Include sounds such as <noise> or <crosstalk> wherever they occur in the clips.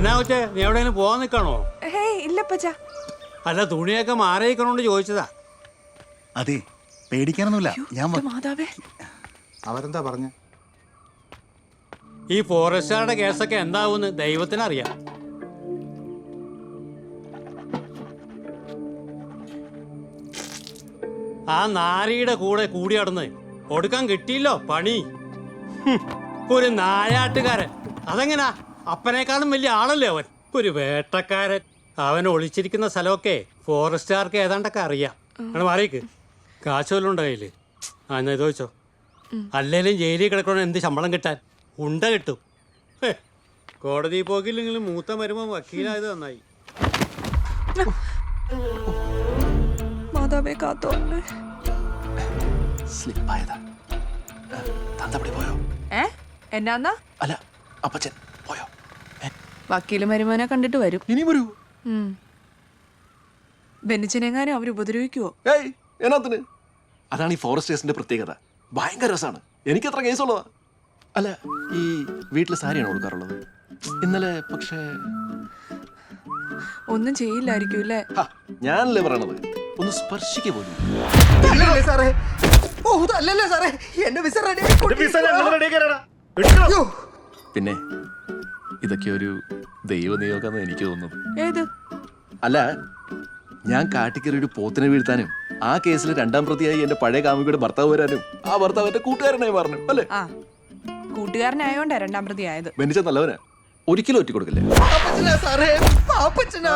എന്നാ വെച്ചേ നീ എവിടെയെങ്കിലും പോവാൻ നിൽക്കണോ? ഹേയ് ഇല്ലപ്പച്ച. അല്ല തുണിയൊക്കെ മാറിയിക്കണോണ്ട് ചോദിച്ചതാ. അതെ പേടിക്കാനൊന്നുമില്ല. ഞാൻ വ- മാതാവേ. അവരെന്താ പറഞ്ഞ? ഈ ഫോറസ്റ്റുകാരുടെ കേസൊക്കെ എന്താവുമെന്ന് ദൈവത്തിനറിയാം. ആ നാരിയുടെ കൂടെ കൂടി നടന്ന് കൊടുക്കാൻ കിട്ടിയില്ലോ പണി. ഹും, ഒരു നായാട്ടുകാരൻ. അതെങ്ങനാ? അപ്പനേക്കാളും വലിയ ആളല്ലേ അവൻ? ഒരു വേട്ടക്കാരൻ. അവൻ ഒളിച്ചിരിക്കുന്ന സ്ഥലമൊക്കെ ഫോറസ്റ്റുകാർക്ക് ഏതാണ്ടൊക്കെ അറിയാം. അങ്ങനെ മാറിയേക്ക്. കാശ് വല്ലതും ഉണ്ടോ കയ്യിൽ? ആ എന്നാ ഇത് ചോദിച്ചോ. അല്ലേലും ജയിലിൽ കിടക്കണോ എന്ത് ശമ്പളം കിട്ടാൻ? ഉണ്ട കിട്ടും. കോടതി പോക്കില്ലെങ്കിലും മൂത്ത വരുമ്പോൾ വക്കീലായത് നന്നായി. മാതാവേ കാത്തോ സ്ലിപ്പായതാ പോയോ? ഏ? എന്നാന്നാ? അല്ല അപ്പച്ചൻ. വക്കീൽ മരുമോനെ കണ്ടിട്ട് വരും. ഇനി വരൂ. ബെന്നിച്ചനെങ്ങാനും അവർ ഉപദ്രവിക്കുവോ? ഏയ് എന്നാത്തിന്? അതാണ് ഈ ഫോറസ്റ്റേഴ്സിന്റെ പ്രത്യേകത. ഭയങ്കര രസമാണ്. എനിക്കത്ര കേസുള്ളതാ അല്ല ഈ വീട്ടിൽ സാരിയാണ് കൊടുക്കാറുള്ളത്? ഇന്നലെ പക്ഷേ ഒന്നും ചെയ്യില്ലായിരിക്കും അല്ലേ ഞാനല്ലേ പറയണത്? ഒന്ന് സ്പർശിക്ക പോലും. സാറേ. ഓ സാറേ. എന്റെ വിസ പിന്നെ ഇതൊക്കെ ഒരു ദൈവ നിയോഗമെന്ന് എനിക്ക് തോന്നുന്നത്. ഏത്? അല്ല ഞാൻ കാട്ടിക്കറി ഒരു പോത്തിനെ വീഴ്ത്താനും ആ കേസിൽ രണ്ടാം പ്രതിയായി എന്റെ പഴയ കാമുകിയുടെ ഭർത്താവ് വരാനും ആ ഭർത്താവ് എന്റെ കൂട്ടുകാരനായി മാറണം അല്ലേ? ആ കൂട്ടുകാരനായോണ്ടാ രണ്ടാം പ്രതി ആയത്. ബെന്നിച്ച നല്ലവനാ. ഒരിക്കലും ഒറ്റ കൊടുക്കില്ലേ. പാപ്പച്ചനാ സാറേ പാപ്പച്ചനാ.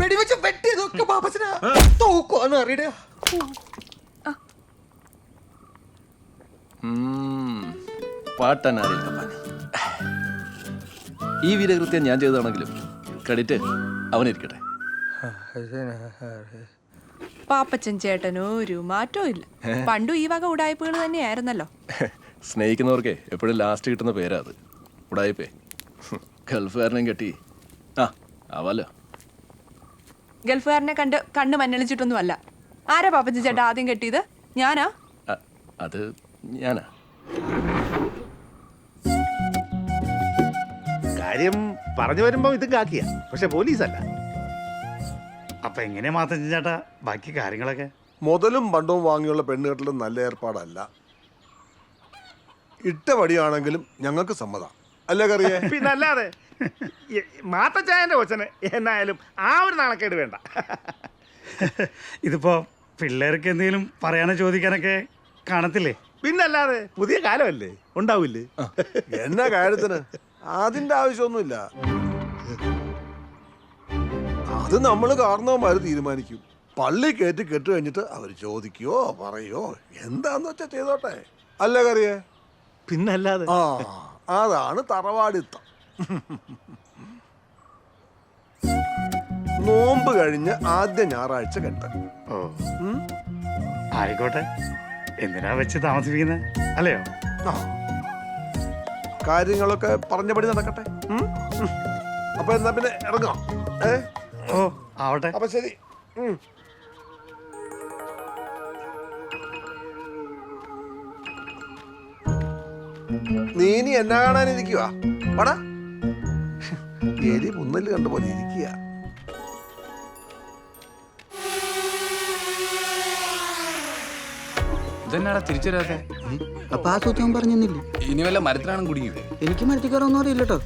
വെടിവെച്ച് വെട്ടിയതൊക്കെ പാപ്പച്ചനാ. തോക്കുവാന്ന് അറിയട. പാട്ടനാരിൽ കപ്പാൻ ഈ വീരകൃത്യം ഞാൻ ചെയ്തതാണെങ്കിലും ക്രെഡിറ്റ് അവനിരിക്കട്ടെ. പാപ്പച്ചൻ ചേട്ടനോ ഒരു മാറ്റവും ഇല്ല. പണ്ടും ഈ വക ഉടായ്പകൾ തന്നെയായിരുന്നല്ലോ. സ്നേഹിക്കുന്നവർക്കേ എപ്പോഴും ലാസ്റ്റ് കിട്ടുന്ന പേരാ അത്. ഉടായ്പേ. ഗൾഫുകാരനെയും കെട്ടി. ആ ആവാലോ. ഗൾഫുകാരനെ കണ്ട് കണ്ണ് മഞ്ഞളിച്ചിട്ടൊന്നും അല്ല ആരാ പാപ്പച്ചൻ ചേട്ടാ ആദ്യം കെട്ടിയത്? ഞാനാ? അത് ഞാനാ. കാര്യം പറഞ്ഞു വരുമ്പോൾ ഇതും കാക്കിയ. പക്ഷെ പോലീസല്ല. അപ്പൊ എങ്ങനെ മാത്രം ചേട്ടാ? ബാക്കി കാര്യങ്ങളൊക്കെ? മുതലും പണ്ടവും വാങ്ങിയുള്ള പെണ്ണുകെട്ടലും നല്ല ഏർപ്പാടല്ല. ഇട്ട വടിയാണെങ്കിലും ഞങ്ങൾക്ക് സമ്മതം. അല്ലേ കറിയേ? <laughs> പിന്നല്ലാതെ മാത്തച്ചായന്റെ കൊച്ചന് എന്നായാലും ആ ഒരു നാണക്കേട് വേണ്ട. <laughs> ഇതിപ്പോ പിള്ളേർക്ക് എന്തെങ്കിലും പറയാനോ ചോദിക്കാനൊക്കെ കാണത്തില്ലേ? പിന്നല്ലാതെ പുതിയ കാലമല്ലേ? ഉണ്ടാവില്ലേ? എന്നാ കാര്യത്തിന്? <laughs> അതിന്റെ ആവശ്യമൊന്നുമില്ല. അത് നമ്മൾ കാരണവന്മാര് തീരുമാനിക്കും. പള്ളി കയറ്റി കെട്ട് കഴിഞ്ഞിട്ട് അവർ ചോദിക്കുകയോ പറയോ എന്താന്ന് വെച്ചാ ചെയ്തോട്ടെ. അല്ല കറിയേ? പിന്നല്ലാതെ. ആ അതാണ് തറവാടിത്തം. നോമ്പ് കഴിഞ്ഞ് ആദ്യ ഞായറാഴ്ച കെട്ട്. ഓ. ആയിക്കോട്ടെ. എന്തിനാ വെച്ച് താമസിപ്പിക്കുന്നത് അല്ലയോ? ആ. കാര്യങ്ങളൊക്കെ പറഞ്ഞപടി നടക്കട്ടെ. ഉം? ഉം. അപ്പൊ എന്നാ പിന്നെ ഇറങ്ങാം. ഏ? ഓ ആവട്ടെ. അപ്പൊ ശരി. നീ ഇനി എന്നാ കാണാനിരിക്കുക പടാ എലി മുന്നൽ കണ്ട പോലെ ഇരിക്കുക ഇതെന്നാടാ തിരിച്ചു വരാത്തെ അപ്പൊ ആ സൂത്രം പറഞ്ഞില്ലേ ഇനി വല്ല മരത്തിലാണ് കുടുങ്ങിയത്? എനിക്ക് മരത്തിക്കാരൊന്നും അറിയില്ലട്ടോ.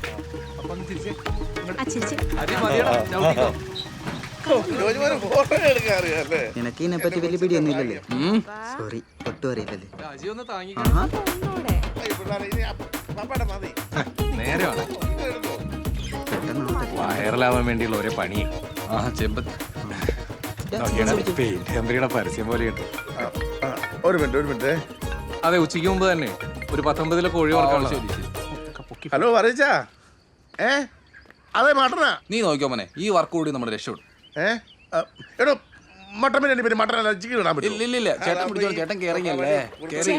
നിനക്ക് ഇതിനെ പറ്റി വലിയ പിടിയൊന്നും ഇല്ലല്ലേ? സോറി ഒട്ടും അറിയില്ലല്ലേ. വൈറലാവാൻ വേണ്ടിയുള്ള ഒരേ പണി. ആ ചെമ്പത്ത് പെയിന്റ് കമ്പനിയുടെ പരസ്യം പോലെയുണ്ട് ഒരു മിനിറ്റ് ഒരു മിനിറ്റ്. അതെ ഉച്ചയ്ക്ക് മുമ്പ് തന്നെ. ഒരു പത്തൊമ്പതിലെ കോഴി വറക്കാനുള്ള ഹലോ പറയച്ചാ ഏ? അതെ മട്ടനാ. നീ നോക്കിയോ മോനെ ഈ വർക്ക് കൂടി നമ്മുടെ രക്ഷപ്പെടും. ഏ? എടോ മട്ടൻ ബിരിയാണി പിന്നെ മട്ടൻ അല്ല ചിക്കൻ ഇടാൻ പറ്റുമോ? ഇല്ല ഇല്ല ചേട്ടൻ പിടിച്ചോ ചേട്ടൻ കേറിയല്ലേ? കേറി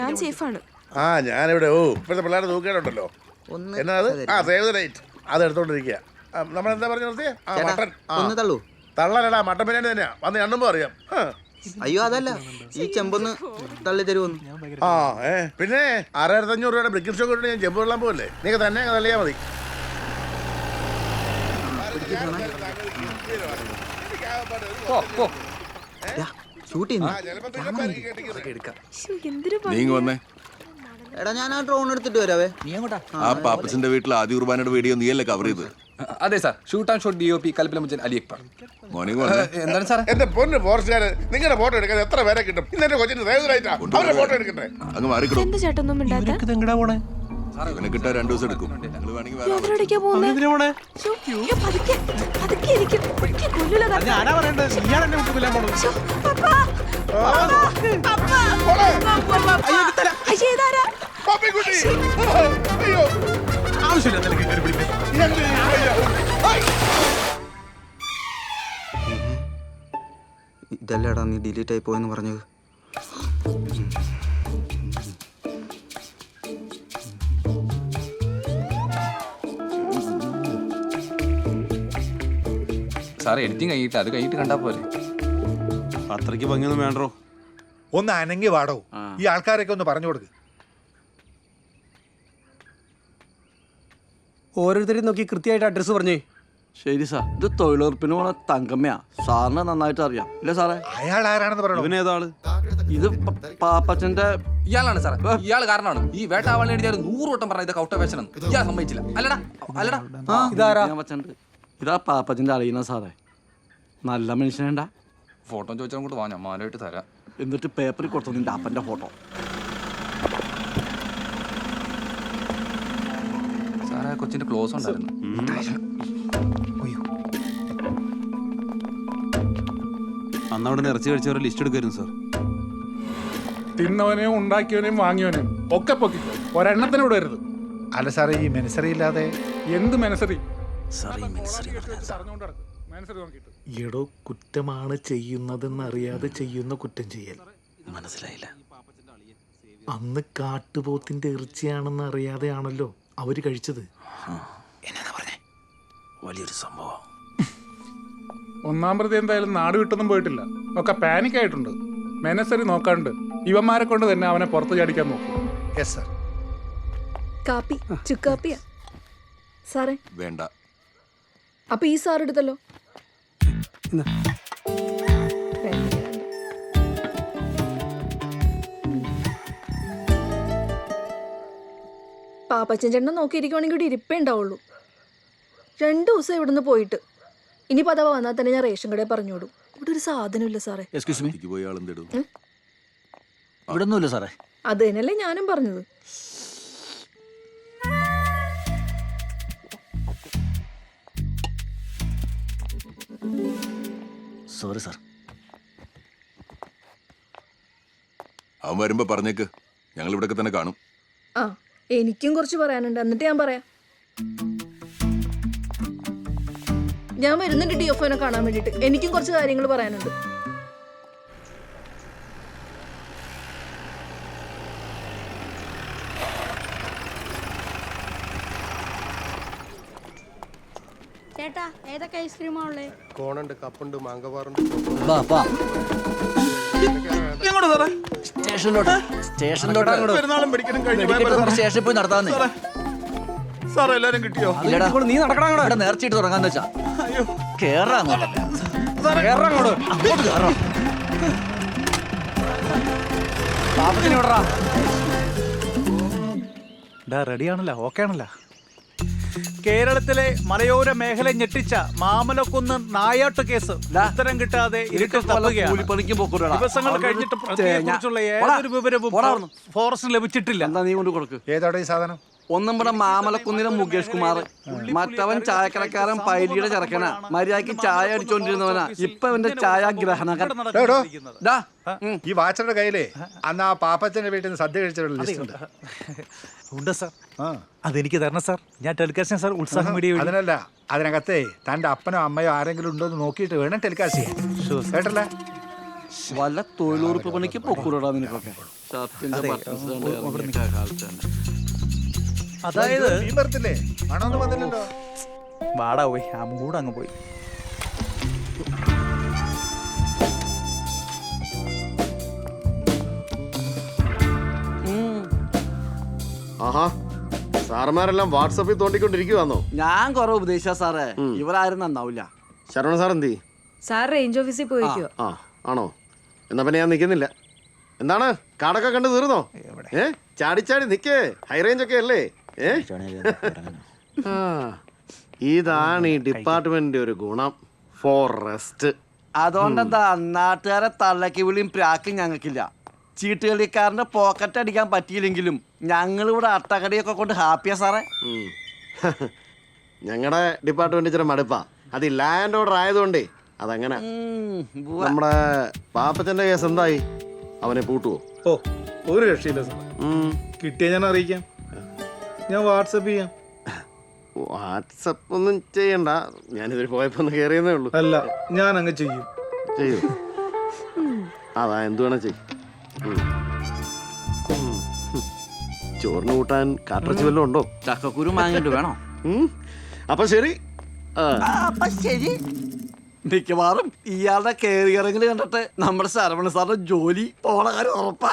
ഞാൻ സേഫാണ് ആ ഞാനിവിടെ ഓ ഇപ്പോഴത്തെ പിള്ളേരെ ഒന്ന് എന്നാ അത്? ആ സേവ് ദ ഡേറ്റ് അത് എടുത്തോണ്ടിരിക്കുക നമ്മൾ എന്താ പറഞ്ഞു നിർത്തിയ? ആ മട്ടൻ. ഒന്ന് തള്ളൂ. തള്ളലടാ മട്ടൻ ബിരിയാണി തന്നെയാ. വന്ന് എണ്ണുമ്പോ അറിയാം ആ. അയ്യോ അതല്ല. ഈ ചെമ്പൊന്ന് തള്ളി തരുമോന്ന് ആ ഏ പിന്നെ ആറായിരത്തി അഞ്ഞൂറ് രൂപയുടെ ബ്രിക്കിംഗ് ഷോ കിട്ടി ഞാൻ ജമ്പ് വെള്ളം പോകല്ലേ നിങ്ങൾക്ക് തന്നെ അങ്ങ് തള്ളിയാ മതി. ഷൂട്ട് നീങ്ങ വന്നേ. എടാ ഞാൻ ആ ഡ്രോൺ എടുത്തിട്ട് വരാവേ. ആ പാപ്പസിന്റെ വീട്ടിൽ ആദ്യ കുർബാനയുടെ വീഡിയോ നീയല്ലേ കവർ ചെയ്ത് അതെ sir. Shoot and shot D O P കൽപ്പിലമുച്ചൻ Ali Akbar. എന്താണ് സാർ എന്റെ പൊന്ന് ഫോറസ്റ്റുകാര് നിങ്ങളുടെ ഫോട്ടോ എടുക്കാൻ എത്ര പേരെ കിട്ടും? ഇന്നെ കൊച്ചിന് സേവനായിട്ടാ അവരുടെ ഫോട്ടോ എടുക്കട്ടെ അങ്ങ് മാറിക്കിടും. എന്താ ചേട്ടൊന്നും മിണ്ടാത്ത? എങ്ങടാ പോണേ? ഇവനെ കിട്ടാൻ രണ്ടു ദിവസം എടുക്കും. ഞങ്ങൾ വേണമെങ്കിൽ ശ്ശോ, അയ്യോ, ആവശ്യമില്ല നിനക്ക് കയറി പിടിക്കാൻ. എന്ത് ഈ ഇതല്ലേടാ നീ ഡിലീറ്റ് ആയി പോയെന്ന് പറഞ്ഞത്. സാർ എഡിറ്റിംഗ് കഴിഞ്ഞിട്ട് അത് കഴിഞ്ഞിട്ട് കണ്ടാ പോലെ അത്രയ്ക്ക് ഭംഗിയൊന്നും വേണ്ടോ ഒന്ന് അനങ്ങി വാടോ. ഈ ആൾക്കാരൊക്കെ ഒന്ന് പറഞ്ഞു കൊടുക്ക്. ഓരോരുത്തരെയും നോക്കി കൃത്യമായിട്ട് അഡ്രസ്സ് പറഞ്ഞേ. ശരി സാർ. ഇത് തൊഴിലുറപ്പിന് പോണ തങ്കമ്മയാ. സാറിന് നന്നായിട്ട് അറിയാം. ഇല്ല സാറേ? അയാൾ ആരാണെന്ന് പറയണോ? ഇവനേതാൾ? ഇത് പ- പാപ്പച്ചന്റെ ഇയാളാണ് സാറേ. ഇയാൾ കാരണമാണ്. ഈ വേട്ടാവാളിനെ എഴുതിയാൽ നൂറ് വട്ടം പറഞ്ഞ ഇത് കൗട്ട വേഷനം ഇയാൾ സമ്മതിച്ചില്ല. അല്ലടാ അല്ലടാ. ഇതാരാ? പാപ്പച്ചന്റെ ഇതാ പാപ്പച്ചന്റെ അറിയുന്ന സാറേ. നല്ല മനുഷ്യനേണ്ട. ഫോട്ടോ ചോദിച്ചാൽ അങ്ങോട്ട് വാ ഞാൻ മാലയിട്ട് തരാം. എന്നിട്ട് പേപ്പറിൽ കൊടുത്തു നിന്റെ അപ്പന്റെ ഫോട്ടോ. കൊച്ചിന്റെ ക്ലോസ് ഉണ്ടായിരുന്നു. അന്ന് അവിടെ ഇറച്ചി കഴിച്ചവരെ ലിസ്റ്റ് എടുക്കായിരുന്നു സാർ തിന്നവനെയും ഉണ്ടാക്കിയവനെയും വാങ്ങിയവനെയും ഒക്കെ പൊക്കിക്കോ ഒരെണ്ണത്തിന് വിടരുത് അല്ല സാറേ ഈ മെനസറി ഇല്ലാതെ എന്ത് മെനസറി? എടോ കുറ്റമാണ് ചെയ്യുന്നതെന്നറിയാതെ ചെയ്യുന്ന കുറ്റം ചെയ്യൽ. മനസ്സിലായില്ല. അന്ന് കാട്ടുപോത്തിന്റെ ഇറച്ചിയാണെന്ന് അറിയാതെയാണല്ലോ. അവർ കഴിച്ചത്. വലിയൊരു സംഭവം. ഒന്നാം പ്രതി എന്തായാലും നാട് വിട്ടൊന്നും പോയിട്ടില്ല. ഒക്കെ പാനിക് ആയിട്ടുണ്ട്. മെനസറി നോക്കാണ്ട്. ഇവന്മാരെ കൊണ്ട് തന്നെ അവനെ പുറത്തു ചാടിക്കാൻ നോക്കും. യെസ് സാർ കാപ്പി ചുക്കാപ്പിയാ സാറേ. വേണ്ട. അപ്പൊ ഈ സാർ എടുത്തല്ലോ. പാപ്പച്ചൻ ചേട്ടനെ നോക്കിയിരിക്കുവാണെങ്കിൽ ഇവിടെ ഇരിപ്പേ ഉണ്ടാവുള്ളൂ. രണ്ടു ദിവസം ഇവിടുന്ന് പോയിട്ട്. ഇനി പതവ വന്നാൽ തന്നെ ഞാൻ റേഷൻ കടയിൽ പറഞ്ഞു വിടും ഇവിടെ ഒരു സാധനമില്ല സാറേ. എക്സ്ക്യൂസ് മീ എനിക്ക് പോയി ആളെന്തിടും ഇവിടെ ഒന്നുമില്ല സാറേ. അത് തന്നെയല്ലേ ഞാനും പറഞ്ഞത്. സോറി സാർ അവൻ വരുമ്പോ പറഞ്ഞേക്ക്. ഞങ്ങൾ ഇവിടെ തന്നെ കാണും. ആ. എനിക്കും കുറച്ച് പറയാനുണ്ട്. എന്നിട്ട് ഞാൻ പറയാം. ഞാൻ വരുന്നുണ്ട് ഡി എഫ് കാണാൻ വേണ്ടിയിട്ട്. എനിക്കും കുറച്ച് കാര്യങ്ങൾ പറയാനുണ്ട്. ചേട്ടാ ഏതൊക്കെ ഐസ്ക്രീമാ ഉള്ളേ? കോണുണ്ട് കപ്പുണ്ട് മാങ്കവാറുണ്ട് വാ വാ. സ്റ്റേഷനിലോട്ട്. സ്റ്റേഷനിലോട്ട് പെരുന്നാളും പിടിക്കണം കഴിഞ്ഞു. സ്റ്റേഷനിൽ പോയി നടത്താന്നേ. സാറേ. എല്ലാരും കിട്ടിയോ? ഇല്ലടാ. നീ നടക്കണം ഇവിടെ നേർച്ചയിട്ട് തുടങ്ങാന്ന് വെച്ചാ. കേറാ അങ്ങോട്ട്. കേറാ അങ്ങോട്ട്. അങ്ങോട്ട് കേറാ. പാപ്പത്തിന് വിടറാ. റെഡിയാണല്ലോ ഓക്കെ ആണല്ലോ. കേരളത്തിലെ മലയോര മേഖല ഞെട്ടിച്ച മാമലക്കുന്ന് നായാട്ട് കേസ് ഉത്തരം കിട്ടാതെ ഇരുട്ടിൽ തപ്പുകയാണ്. ദിവസങ്ങൾ കഴിഞ്ഞിട്ട് പ്രതിയെക്കുറിച്ചുള്ള ഏതൊരു വിവരവും ഫോറസ്റ്റിന് ലഭിച്ചിട്ടില്ല. എന്താ നീ കൊണ്ട് കൊടുക്ക്? ഏതാടെ ഈ സാധനം? ഒന്നും ഇവിടെ മാമലക്കുന്നിലെ മുകേഷ് കുമാർ മറ്റവൻ ചായക്കടക്കാരൻ പൈലിയുടെ ചെറുക്കന മര്യാദയ്ക്ക് ചായ അടിച്ചോണ്ടിരുന്നവനാ ഇപ്പൊ അവന്റെ ചായ ഗ്രഹണകൻ എടോ, ഈ വാച്ചറുടെ കയ്യിലേ അന്ന് ആ പാപ്പച്ചന്റെ വീട്ടിൽ നിന്ന് സദ്യ കഴിച്ചിട്ടുണ്ട് ലിസ്റ്റ് ഉണ്ട് ഉണ്ട് സാർ അതെനിക്ക് തരണം സാർ ഞാൻ ടെലികാസ്റ്റിംഗ് സാർ ഉത്സാഹം വീഡിയോ അതിനല്ല അതിനകത്തെ തന്റെ അപ്പനോ അമ്മയോ ആരെങ്കിലും ഉണ്ടോ എന്ന് നോക്കിയിട്ട് വേണം ടെലികാസ്റ്റ് ചെയ്യാൻ കേട്ടല്ലേ വല്ല തൊഴിലുറപ്പ് പണിക്ക് പൊക്കൂടാ നിനക്കൊക്കെ ഷർട്ടിന്റെ ബട്ടൺസ് കണ്ട് ഇറങ്ങിയ കാലത്ത് തന്നെ അതായത് നീ വരത്തില്ലേ? മണമൊന്നും വന്നില്ലല്ലോ. വാടാ പോയി ആ മൂട് അങ്ങ് പോയി. ആഹാ സാറന്മാരെല്ലാം വാട്സപ്പിൽ തോണ്ടിക്കൊണ്ടിരിക്കുവാന്നോ? ഞാൻ കുറെ ഉപദേശിച്ച സാറേ ഇവരാരും നന്നാവില്ല ശരവണ സാർ എന്തി സാർ റേഞ്ച് ഓഫീസിൽ പോയിക്കോ ആ ആണോ? എന്നാ പിന്നെ ഞാൻ നിൽക്കുന്നില്ല എന്താണ്? കാടൊക്കെ കണ്ടു തീർന്നോ? ഏ? ചാടിച്ചാടി നിക്കേ. ഹൈ റേഞ്ച് ഒക്കെ അല്ലേ? ആ, ഇതാണ് ഈ ഡിപ്പാർട്ട്മെന്റിന്റെ ഒരു ഗുണം. ഫോറസ്റ്റ്. അതുകൊണ്ടെന്താ? നാട്ടുകാരെ തള്ളക്കി വിളിയും പ്രാക്കും ഞങ്ങൾക്കില്ല. ചീട്ടുകളിക്കാരന്റെ പോക്കറ്റ് അടിക്കാൻ പറ്റിയില്ലെങ്കിലും ഞങ്ങൾ ഇവിടെ അട്ടകടിയൊക്കെ കൊണ്ട് ഹാപ്പിയാ സാറേ. ഞങ്ങളുടെ ഡിപ്പാർട്ട്മെന്റ് ഇച്ചിരി മടുപ്പാ. അത് ഈ ലാൻഡ് ഓർഡർ ആയതുകൊണ്ടേ അതങ്ങനെ. നമ്മുടെ പാപ്പച്ചന്റെ കേസ് എന്തായി? അവനെ പൂട്ടുവോ? ഓ ഒരു രക്ഷയില്ല സാർ. കിട്ടിയ ഞാൻ അറിയിക്കാം. ഞാൻ വാട്സപ്പ് ചെയ്യാം. വാട്സപ്പ് ഒന്നും ചെയ്യണ്ട. ഞാനിതിൽ പോയപ്പോ ഒന്ന് കയറിയെന്നേ ഉള്ളൂ. അല്ല ഞാൻ അങ്ങ് ചെയ്യും. ചെയ്യും. അതാ എന്ത് വേണം ചെയ്യും. ചോറിന് കൂട്ടാൻ കാട്ടിറച്ചി വല്ലതും ഉണ്ടോ? ചക്കക്കുരു വാങ്ങിട്ട് വേണോ. അപ്പൊ ശരി. അപ്പൊ ശരി. മിക്കവാറും ഇയാളുടെ കയറി ഇറങ്ങി കണ്ടിട്ട് നമ്മുടെ ശരവണ സാറിന്റെ ജോലി പോണ കാര്യം ഉറപ്പാ.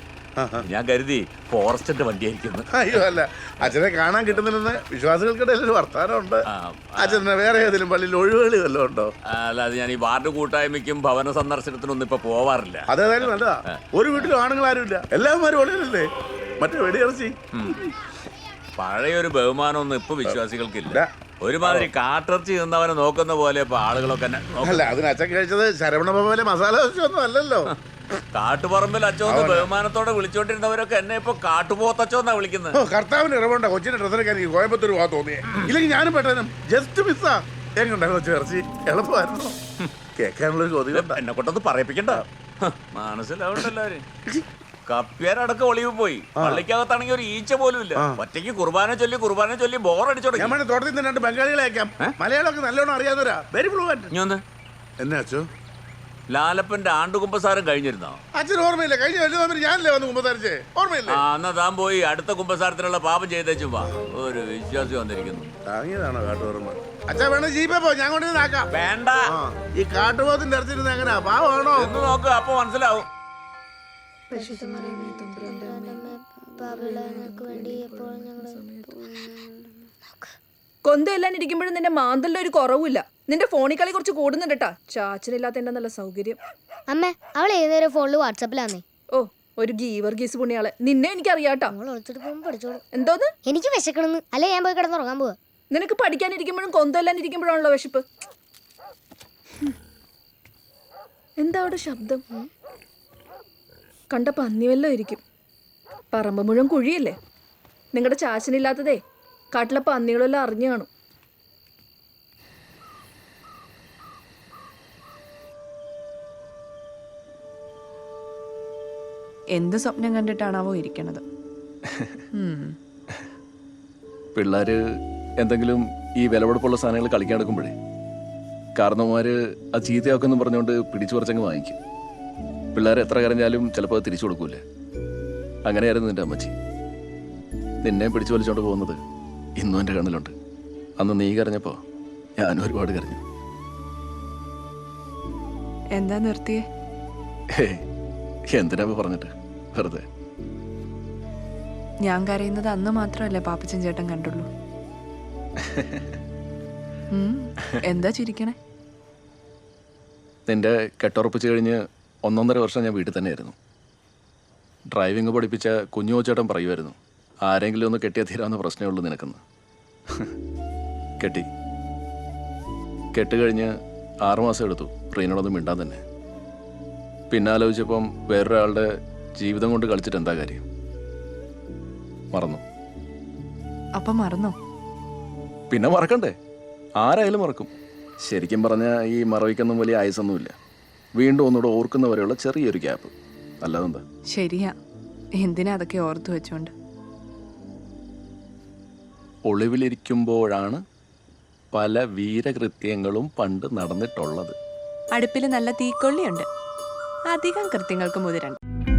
ഞാൻ കരുതി ഫോറസ്റ്റിന്റെ വണ്ടിയായിരിക്കുന്നു അയ്യോ അല്ല. അച്ഛനെ കാണാൻ കിട്ടുന്നില്ലെന്ന് വിശ്വാസികൾക്കിടയിൽ ഒരു വർത്താനമുണ്ട്. ആ, അച്ഛനെ വേറെ ഏതെങ്കിലും പള്ളിയിൽ ഒഴിവുകളി വല്ലതും ഉണ്ടോ? അല്ലാതെ ഞാൻ ഈ വാർഡ് കൂട്ടായ്മയ്ക്കും ഭവന സന്ദർശനത്തിനൊന്നും ഇപ്പൊ പോവാറില്ല. അതേതായാലും നല്ലതാ. ഒരു വീട്ടിലും ആണുങ്ങൾ ആരുമില്ല. എല്ലാവരും ഒളിയിലല്ലേ മറ്റേ വെടിയിറച്ചി പഴയൊരു ബഹുമാനമൊന്നും ഇപ്പൊ വിശ്വാസികൾക്കില്ല. ഒരുമാതിരി കാട്ടിറച്ചി നിന്നവനെ നോക്കുന്ന പോലെ ഇപ്പൊ ആളുകളൊക്കെ അല്ല അതിന് അച്ഛൻ കഴിച്ചത് ശരവണ ഭവനിലെ മസാല ഒന്നും അല്ലല്ലോ. കാട്ടുപറമ്പിൽ അച്ചോന്ന് ബഹുമാനത്തോടെ വിളിച്ചോണ്ടിരുന്നവരൊക്കെ എന്നെ ഇപ്പൊ കാട്ടുപോത്തച്ചോന്നാ വിളിക്കുന്നത്? കർത്താവിന് ഇറവുണ്ട. കൊച്ചിന്റെ ഡ്രസ്സൊക്കെ എനിക്ക് കോയമ്പത്തൂർ പോകാൻ തോന്നിയേ. ഇല്ലെങ്കിൽ ഞാനും പെട്ടെന്ന് ജസ്റ്റ് മിസ്സാ എങ്ങുണ്ടായിരുന്നു ചേർച്ചി എളുപ്പമായിരുന്നു. കേൾക്കാനുള്ള ഒരു കൊതി എന്നെ കൊണ്ടൊന്ന് പറയിപ്പിക്കണ്ട. മനസ്സിലാവണ്ടല്ലാരും മനസ്സിലാവണ്ടല്ലോ കപ്പ്യാരടക്കം ഒളിവ് പോയി. പള്ളിക്കകത്താണെങ്കിൽ ഒരു ഈച്ച പോലും ഇല്ല. ഒറ്റയ്ക്ക് കുർബാന ചൊല്ലി കുർബാന ചൊല്ലി ബോറടിച്ചു തുടങ്ങി തോട്ടത്തിൽ നിന്ന് രണ്ട് ബംഗാളികളെ അയക്കാം. മലയാളമൊക്കെ നല്ലോണം അറിയാവുന്നവരാ. വെരി ഒന്ന്. എന്നാ അച്ഛോ? ലാലപ്പന്റെ ആണ്ടുകുമ്പസാരം കഴിഞ്ഞിരുന്നോ? അച്ഛൻ ഓർമ്മയില്ല. കഴിഞ്ഞ വലിയ തമ്മിൽ ഞാനല്ലേ വന്ന് കുമ്പസാരിച്ചേ? ഓർമ്മയില്ല? ആ എന്നാ താൻ പോയി അടുത്ത കുമ്പസാരത്തിനുള്ള പാപം ചെയ്തേച്ചു വാ. ഒരു വിശ്വാസി വന്നിരിക്കുന്നു. താങ്ങിയതാണോ കാട്ടുപോർമ്മ അച്ഛാ വേണേ ജീപ്പേ പോ. ഞാൻ കൊണ്ടുവന്ന് ആക്കാം വേണ്ട. ഈ കാട്ടുപോത്തിന്റെ ഇറച്ചിരുന്ന് എങ്ങനെയാ പാവമാണോ എന്ന് നോക്ക് അപ്പൊ മനസ്സിലാവും. കൊന്തയെല്ലാം ഇരിക്കുമ്പോഴും നിന്റെ മാന്തലിന്റെ ഒരു കുറവില്ല നിന്റെ ഫോണിൽ കളി കുറച്ച് കൂടുന്നുണ്ട് കേട്ടാ ചാച്ചനില്ലാത്ത എന്റെ നല്ല സൗകര്യം. അമ്മ അവൾ ഏതൊരു ഫോണിൽ വാട്സാപ്പിലാന്നേ ഓ ഒരു ഗീവർ ഗീസ് പുണ്യാളെ. നിന്നെ എനിക്ക് അറിയാട്ടോ നമ്മൾ ഒളിച്ചിട്ട് പോകുമ്പോൾ പഠിച്ചോളൂ. എന്തോന്ന്? എനിക്ക് വിശക്കണമെന്ന് അല്ലെ ഞാൻ പോയി കിടന്നുറങ്ങാൻ പോവാ. നിനക്ക് പഠിക്കാനിരിക്കുമ്പോഴും കൊന്തല്ലാനിരിക്കുമ്പോഴാണല്ലോ വിശപ്പ്. എന്താ അവിടെ ശബ്ദം? കണ്ട പന്നി വല്ലോ ഇരിക്കും. പറമ്പ് മുഴുവൻ കുഴിയല്ലേ? നിങ്ങളുടെ ചാച്ചനില്ലാത്തതേ കാട്ടിലെ പന്നികളെല്ലാം അറിഞ്ഞു കാണും. എന്ത് സ്വപ്നം കണ്ടിട്ടാണാവോ ഇരിക്കണത്. പിള്ളേര് എന്തെങ്കിലും ഈ വിലപിടിപ്പുള്ള സാധനങ്ങൾ കളിക്കാൻ എടുക്കുമ്പോഴേ കാരണവന്മാര് ആ ചീത്തയാക്കെന്ന് പറഞ്ഞുകൊണ്ട് പിടിച്ചു പറിച്ചങ്ങ് വാങ്ങിക്കും. പിള്ളേർ എത്ര കരഞ്ഞാലും ചിലപ്പോൾ അത് തിരിച്ചു കൊടുക്കൂലേ. അങ്ങനെയായിരുന്നു നിന്റെ അമ്മച്ചി. നിന്നെ പിടിച്ചു വലിച്ചോണ്ട് പോകുന്നത് ഇന്നും എന്റെ കണ്ണിലുണ്ട്. അന്ന് നീ കരഞ്ഞപ്പോൾ ഞാനും ഒരുപാട് കരഞ്ഞു. എന്താ നിർത്തിയേ? എന്തിനാ പറഞ്ഞിട്ട്? വെറുതെ. ഞാൻ കരയുന്നത് അന്ന് മാത്രമല്ലേ പാപ്പച്ചൻ ചേട്ടൻ കണ്ടുള്ളൂ. എന്താ ചിരിക്കണേ? നിന്റെ കെട്ടുറപ്പിച്ച് കഴിഞ്ഞ് ഒന്നൊന്നര വർഷം ഞാൻ വീട്ടിൽ തന്നെയായിരുന്നു. ഡ്രൈവിംഗ് പഠിപ്പിച്ച കുഞ്ഞു ചേട്ടൻ പറയുമായിരുന്നു ആരെങ്കിലും ഒന്ന് കെട്ടിയാൽ തീരാവുന്ന പ്രശ്നമേ ഉള്ളൂ നിനക്കെന്ന്. കെട്ടി. കെട്ടുകഴിഞ്ഞ് ആറുമാസം എടുത്തു ട്രെയിനോടൊന്നും മിണ്ടാൻ തന്നെ. പിന്നെ ആലോചിച്ചപ്പം വേറൊരാളുടെ ജീവിതം കൊണ്ട് കളിച്ചിട്ട് എന്താ കാര്യം? മറന്നു. അപ്പൊ മറന്നോ? പിന്നെ മറക്കണ്ടേ? ആരായാലും മറക്കും. ശരിക്കും പറഞ്ഞാൽ ഈ മറവിക്കൊന്നും വലിയ ആയുസൊന്നുമില്ല. വീണ്ടും ഒന്നുകൂടെ ഓർക്കുന്നവരെയുള്ള ചെറിയൊരു ഗ്യാപ്പ്. അല്ലാതെന്താ? ശരിയാ. എന്തിനാ അതൊക്കെ ഓർത്തു വെച്ചോണ്ട്? ഒളിവിലിരിക്കുമ്പോഴാണ് പല വീരകൃത്യങ്ങളും പണ്ട് നടന്നിട്ടുള്ളത്. അടുപ്പിൽ നല്ല തീക്കൊള്ളിയുണ്ട്. അധികം കൃത്യങ്ങൾക്ക് മുതിരണ്ട.